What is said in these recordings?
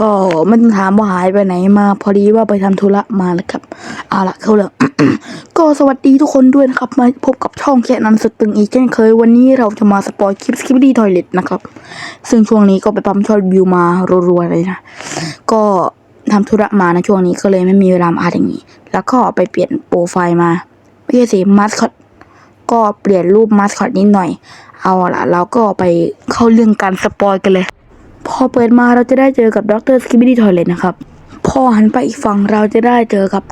ก็ไม่ต้องถามว่าหายไปไหนมาพอดีว่าไปทำธุระมาแล้วครับเอาละเข้าเรื่องก็สวัสดีทุกคนด้วยนะครับ มาพบกับช่องแค่นั้นสุดตึงอีกเช่นเคยวันนี้เราจะมาสปอยคลิปสกิปดีทอยเลตนะครับ ซึ่งช่วงนี้ก็ไปปั๊มชอตวิวมารัวๆเลยนะ ก็ทำธุระมานะช่วงนี้ก็เลยไม่มีเวลาอานอย่างนี้ แล้วก็ไปเปลี่ยนโปรไฟล์มาไม่ใช่สิมาสคอตก็เปลี่ยนรูปมาสคอตนิดหน่อย เอาละเราก็ไปเข้าเรื่องการสปอยกันเลย พอเปิดมาเราจะได้เจอกับดรสกิบ d ดี้ทอยเลตนะครับ พอหันไปอีกฝั่งเราจะได้เจอกับ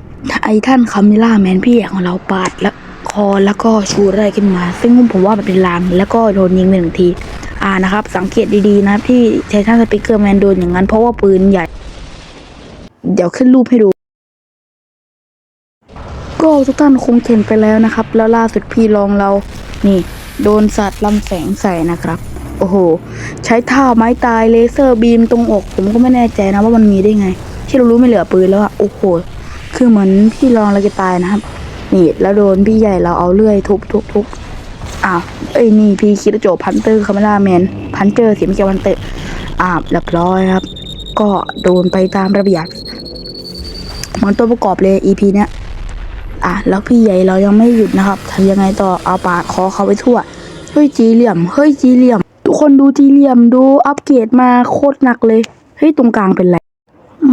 ไอท่านคามิล่าแมนพี่ใหญ่ของเราปาดและคอแล้วก็ชูอะไรขึ้นมา ซึ่งผมว่ามันเป็นลางแล้วก็โดนยิงไปหนึ่งที อ่านะครับ สังเกตดีๆนะที่ไททันสปิเกอร์แมนโดนอย่างนั้น เพราะว่าปืนใหญ่ เดี๋ยวขึ้นรูปให้ดูก็ทุกท่านคงเห็นไปแล้วนะครับ แล้วล่าสุดพี่รองเรา นี่ โดนสัตว์ลำแสงใส่นะครับ โอ้โห ใช้ท่าไม้ตายเลเซอร์บีมตรงอก ผมก็ไม่แน่ใจนะว่ามันมีได้ไง ที่เรารู้ไม่เหลือปืนแล้วอะโอ้โห คือเหมือนพี่รองเราจะตายนะครับ นี่แล้วโดนพี่ใหญ่เราเอาเลื่อยทุบทุบทุบอ้าวเอ้ยนี่พี่คิดโจพันเตอร์คาเมล่าแมนพันเจอร์สิไม่เกี่ยวพันเตอร์อ้าวเรียบร้อยครับ ก็โดนไปตามระเบียบเหมือนตัวประกอบเลย EP เนี้ยอะแล้วพี่ใหญ่เรายังไม่หยุดนะครับทำยังไงต่อเอาปาดคอเขาไปทั่ว เฮ้ยจีเหลี่ยม เฮ้ยจีเหลี่ยม ทุกคนดูจีเหลี่ยมดูอัปเกรดมาโคตรหนักเลย เฮ้ย ตรงกลางเป็นไร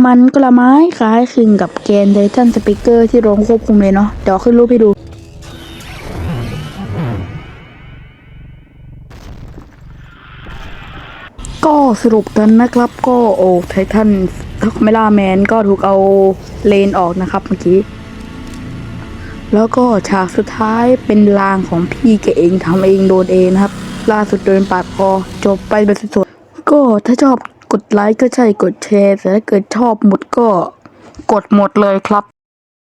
มันกระไม้คล้ายคลึงกับแกนไททันสปิเกอร์ที่โรงควบคุมเลยเนาะเดี๋ยวขึ้นรูปให้ดู ก็สรุปกันนะครับก็โอ้ไททันเมล่าแมนก็ถูกเอาเลนออกนะครับเมื่อกี้แล้วก็ฉากสุดท้ายเป็นลางของพี่แกเองทำเองโดนเองนะครับ ล่าสุดโดนปาดคอจบไปแบบสวยๆก็ถ้าชอบกดไลค์ก็ใช่กดแชร์แต่ถ้าเกิดชอบหมดก็กดหมดเลยครับ